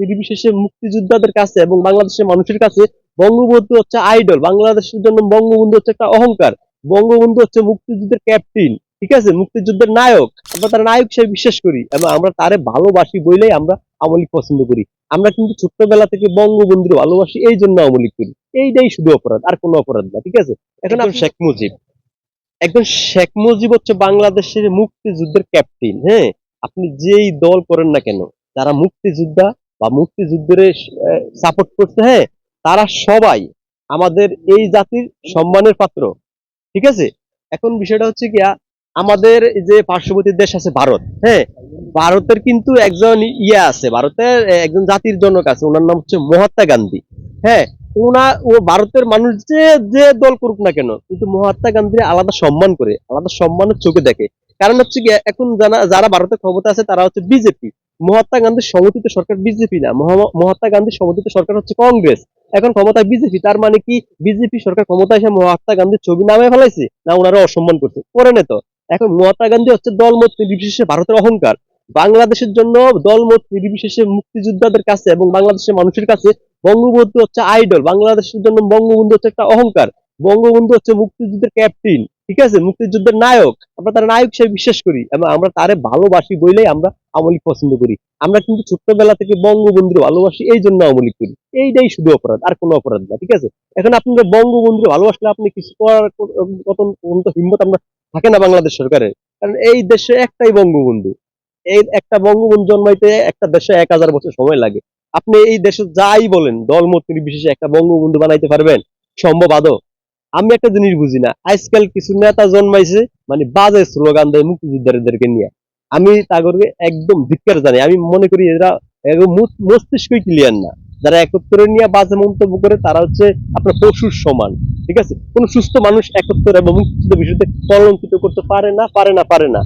নির্বিশেষে মুক্তিযোদ্ধাদের কাছে এবং বাংলাদেশের মানুষের কাছে বঙ্গবন্ধু হচ্ছে আইডল বাংলাদেশের জন্য বঙ্গবন্ধু হচ্ছে একটা অহংকার। বঙ্গবন্ধু হচ্ছে মুক্তিযুদ্ধের ক্যাপ্টেন ঠিক আছে? মুক্তিযুদ্ধের নায়ক। আমরা তার নায়ক হিসেবে বিশ্বাস করি এবং আমরা তারে ভালোবাসি বলেই আমরা আওয়ামী লীগ পছন্দ করি। আমরা কিন্তু ছোট্টবেলা থেকে বঙ্গবন্ধুর ভালোবাসি, এই জন্য আওয়ামী লীগ করি। এইটাই শুধু অপরাধ, আর কোনো অপরাধ না, ঠিক আছে? এখন আপনি শেখ মুজিব। একজন শেখ মুজিব হচ্ছে বাংলাদেশের মুক্তিযুদ্ধের ক্যাপ্টেন হ্যাঁ? আপনি যেই দল করেন না কেন, যারা মুক্তিযোদ্ধা বা মুক্তিযুদ্ধের সাপোর্ট করছে হ্যাঁ তারা সবাই আমাদের এই জাতির সম্মানের পাত্র, ঠিক আছে? এখন বিষয়টা হচ্ছে কি আমাদের যে পার্শ্ববর্তী দেশ আছে ভারত হ্যাঁ ভারতের কিন্তু একজন ইয়ে আছে, ভারতের একজন জাতির জনক আছে, ওনার নাম হচ্ছে মহাত্মা গান্ধী হ্যাঁ ওনা, ও ভারতের মানুষ যে যে দল করুক না কেন, কিন্তু মহাত্মা গান্ধীর আলাদা সম্মান করে, আলাদা সম্মানের চোখে দেখে। কারণ হচ্ছে কি এখন যারা ভারতের ক্ষমতা আছে, তারা হচ্ছে বিজেপি মহাত্মা গান্ধীর সমর্থিত সরকার বিজেপি না। মহা- মহাত্মা গান্ধীর সমর্থিত সরকার হচ্ছে কংগ্রেস। এখন ক্ষমতায় বিজেপি, তার মানে কি বিজেপি সরকার ক্ষমতায় এসে মহাত্মা গান্ধীর ছবি নামে ফেলাইছে না ওনারা অসম্মান করছে? করে নে তো এখন মহাত্মা গান্ধী হচ্ছে দলমত নির্বিশেষে ভারতের অহংকার। বাংলাদেশের জন্য দলমত নির্বিশেষে মুক্তিযোদ্ধাদের কাছে এবং বাংলাদেশের মানুষের কাছে বঙ্গবন্ধু হচ্ছে আইডল। বাংলাদেশের জন্য বঙ্গবন্ধু হচ্ছে একটা অহংকার। বঙ্গবন্ধু হচ্ছে মুক্তিযুদ্ধের ক্যাপ্টেন ঠিক আছে? মুক্তিযুদ্ধের নায়ক, আমরা তার নায়ক হিসেবে বিশ্বাস করি এবং আমরা তারে ভালোবাসি বলেই আমরা আমলিক পছন্দ করি। আমরা কিন্তু ছোট্টবেলা থেকে বঙ্গবন্ধুর ভালোবাসি, এই জন্য আমলিক করি। এইটাই শুধু অপরাধ, আর কোনো অপরাধ না, ঠিক আছে? এখন আপনাদের বঙ্গবন্ধুর ভালোবাসলে আপনি কিছু করার কত হিম্মত আমরা থাকে না বাংলাদেশ সরকারের কারণ এই দেশে একটাই বঙ্গবন্ধু। এই একটা বঙ্গবন্ধু জন্মাইতে একটা দেশে এক হাজার বছর সময় লাগে। আপনি এই দেশে যাই বলেন, দলমত নির্বিশেষে একটা বঙ্গবন্ধু বানাইতে পারবেন? সম্ভব আদৌ? আমি একটা জিনিস বুঝি না। আজকাল কিছু নেতা জন্মাইছে মানে বাজে স্লোগান দেয় মুক্তিযোদ্ধাদেরকে নিয়ে। আমি তাগরকে একদম ধিক্কার জানি আমি মনে করি এরা মস্তিষ্ক মস্তিষ্কই ক্লিয়ার না। যারা একত্রে নিয়ে বাজে মন্তব্য করে, তারা হচ্ছে আপনার পশুর সমান। ঠিক আছে? কোন সুস্থ মানুষ একত্রে এবং মুক্তিযুদ্ধ বিষয়তে কলঙ্কিত করতে পারে না পারে না পারে না।